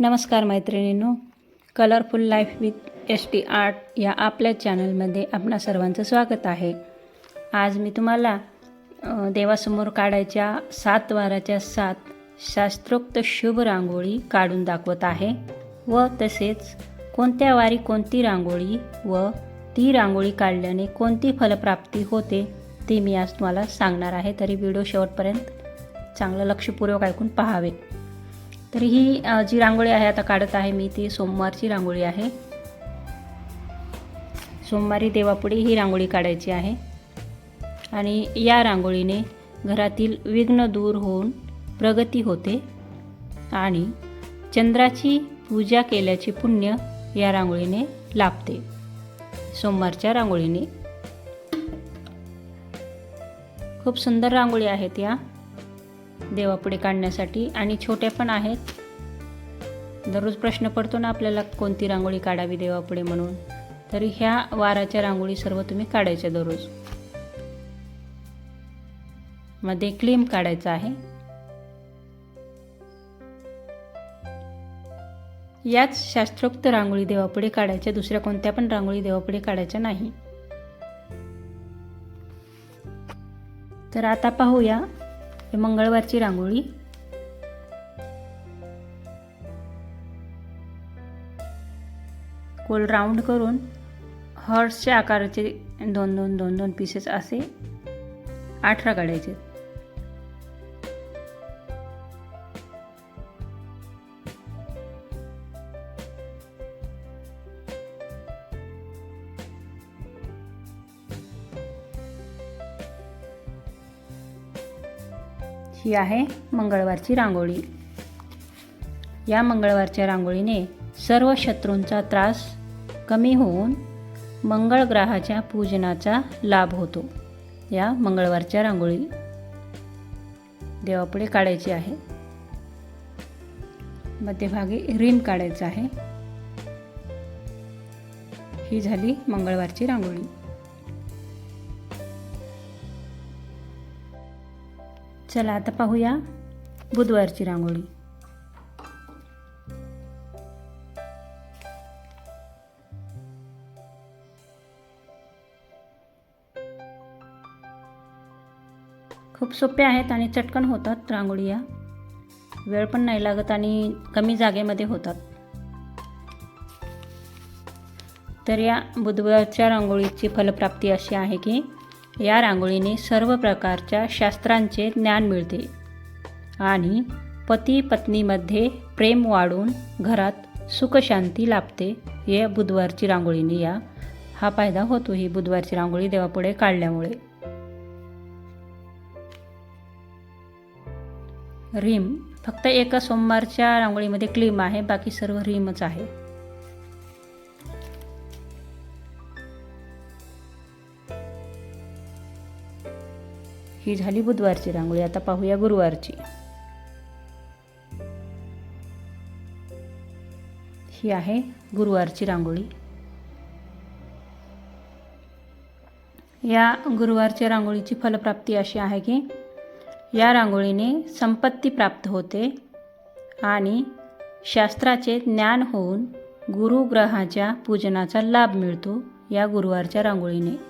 नमस्कार मैत्रिणींनो. Colourful life with S T art या आपल्या चॅनलमध्ये आपणा सर्वांचं स्वागत आहे. आज मी तुम्हाला देवासमोर काढायच्या सात वाराच्या सात शास्त्रोक्त शुभ रांगोळी काढून दाखवत आहे व तसेच कोणत्या वारी कोणती रांगोळी व ती रांगोळी काढल्याने कोणती फलप्राप्ती होते ते मी आज तुम्हाला सांगणार आहे. तरी व्हिडिओ शेवटपर्यंत चांगलं लक्षपूर्वक ऐकून पाहावे. तर ही जी रांगोळी आहे आता काढत आहे मी ती सोमवारची रांगोळी आहे. सोमवारी देवापुढे ही रांगोळी काढायची आहे. आणि या रांगोळीने घरातील विघ्न दूर होऊन प्रगती होते आणि चंद्राची पूजा केल्याचे पुण्य या रांगोळीने लाभते. सोमवारच्या रांगोळीने. खूप सुंदर रांगोळी आहेत या. देवापुढे काढण्यासाठी. आणि छोट्या पण आहेत. दररोज प्रश्न पडतो ना आपल्याला कोणती रांगोळी काढावी देवापुढे म्हणून? तरी ह्या वाराच्या रांगोळी सर्व तुम्ही काढायच्या दररोज. मध्ये क्लेम काढायचा आहे. याच शास्त्रोक्त रांगोळी देवापुढे काढायच्या दुसऱ्या कोणत्या पण रांगोळी देवापुढे काढायच्या नाही. तर आता पाहूया. हे मंगळवारची रांगोळी. गोल राऊंड करून हॉर्सच्या आकाराचे दोन दोन दोन दोन पीसेस असे अठरा काढायचे. ही आहे मंगळवारची रांगोळी. या मंगळवारच्या रांगोळीने सर्व शत्रूंचा त्रास कमी होऊन मंगळ ग्रहाच्या पूजनाचा लाभ होतो. या मंगळवारच्या रांगोळी देवापुढे काढायची आहे. मध्यभागी रिम काढायचं आहे. ही झाली मंगळवारची रांगोळी. चला आता पाहूया बुधवारची रांगोळी. खूप सोप्या आहेत आणि चटकन होतात रांगोळी या. वेळ पण नाही लागत आणि कमी जागेमध्ये होतात. तर या बुधवारच्या रांगोळीची फलप्राप्ती अशी आहे की या रांगोळीने सर्व प्रकारच्या शास्त्रांचे ज्ञान मिळते आणि पती पत्नीमध्ये प्रेम वाढून घरात सुखशांती लाभते. या बुधवारची रांगोळीने या. हा फायदा होतो ही बुधवारची रांगोळी देवापुढे काढल्यामुळे. रिम. फक्त एका सोमवारच्या रांगोळीमध्ये क्लीम आहे बाकी सर्व रिमच आहे. ही झाली बुधवारची रांगोळी. आता पाहूया गुरुवारची. ही आहे गुरुवारची रांगोळी. या गुरुवारच्या रांगोळीची फलप्राप्ती अशी आहे की या रांगोळीने संपत्ती प्राप्त होते आणि शास्त्राचे ज्ञान होऊन गुरुग्रहाच्या पूजनाचा लाभ मिळतो या गुरुवारच्या रांगोळीने.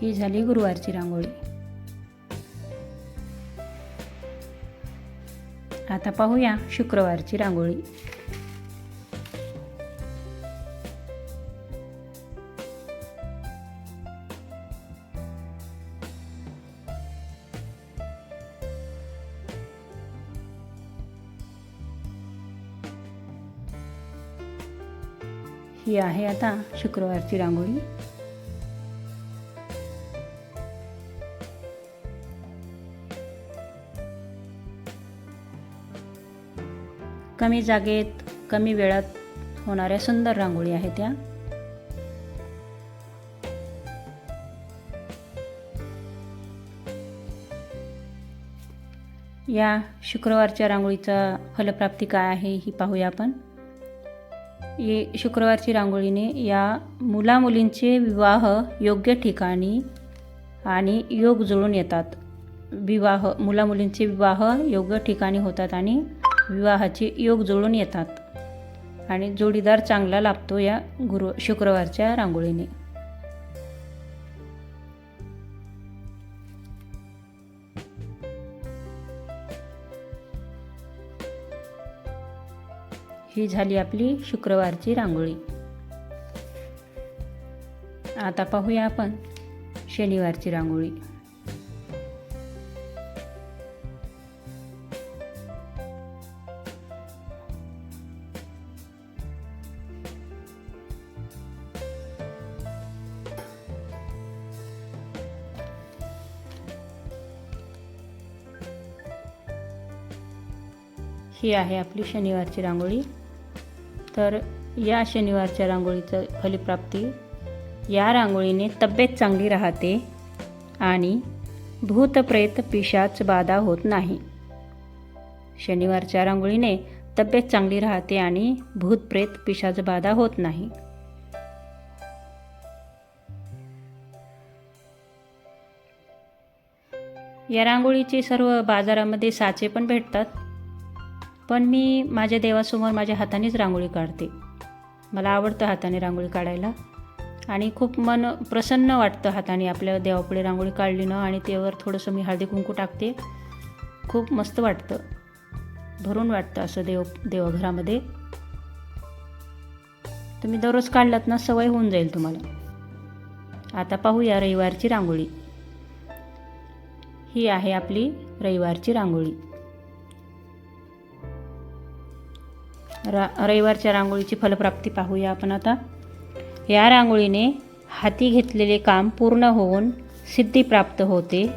ही झाली गुरुवारची रांगोळी. आता पाहूया शुक्रवारची रांगोळी. ही आहे आता शुक्रवारची रांगोळी. कमी जागेत कमी वेळात होणाऱ्या सुंदर रांगोळी आहेत त्या. या शुक्रवारच्या रांगोळीचा फलप्राप्ती काय आहे ही पाहूया आपण. ये शुक्रवारची रांगोळीने या मुलामुलींचे विवाह योग्य ठिकाणी आणि योग जुळून येतात. विवाह मुलामुलींचे विवाह योग्य ठिकाणी होतात आणि विवाहाचे योग जुळून येतात. आणि जोडीदार चांगला लाभतो या गुरु शुक्रवारच्या रांगोळीने. ही झाली आपली शुक्रवारची रांगोळी. आता पाहूया आपण शनिवारची रांगोळी. ही आहे आपली शनिवारची रांगोळी. तर या शनिवारच्या रांगोळीचं फलप्राप्ती. या रांगोळीने तब्येत चांगली राहते आणि भूतप्रेत पिशाच बाधा होत नाही. शनिवारच्या रांगोळीने तब्येत चांगली राहते आणि भूतप्रेत पिशाच बाधा होत नाही. या रांगोळीचे सर्व बाजारामध्ये साचे पण भेटतात. पण मी माझ्या देवासमोर माझ्या हातानेच रांगोळी काढते. मला आवडतं हाताने रांगोळी काढायला. आणि खूप मन प्रसन्न वाटतं हाताने आपल्या देवापुढे रांगोळी काढली ना आणि त्यावर थोडंसं मी हळदी कुंकू टाकते. खूप मस्त वाटतं. भरून वाटतं असं देव देवघरामध्ये. तुम्ही दररोज काढलात ना सवय होऊन जाईल तुम्हाला. आता पाहूया रविवारची रांगोळी. ही आहे आपली रविवारची रांगोळी. रा रविवारच्या रांगोळीची फलप्राप्ती पाहूया आपण आता. या रांगोळीने हाती घेतलेले काम पूर्ण होऊन सिद्धी प्राप्त होते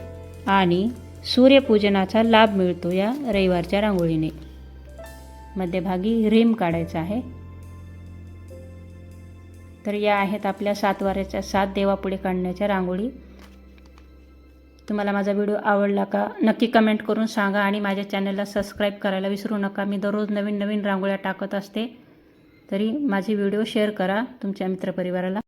आणि सूर्यपूजनाचा लाभ मिळतो या रविवारच्या रांगोळीने. मध्यभागी रिम काढायचा आहे. तर या आहेत आपल्या सात वाऱ्याच्या सात देवापुढे काढण्याच्या रांगोळी. तुम्हाला माझा व्हिडिओ आवडला का नक्की कमेंट करून सांगा आणि माझ्या चॅनलला सबस्क्राईब करायला विसरू नका. मी दररोज नवीन नवीन रांगोळ्या टाकत असते. तरी माझे व्हिडिओ शेअर करा तुमच्या मित्रपरिवाराला.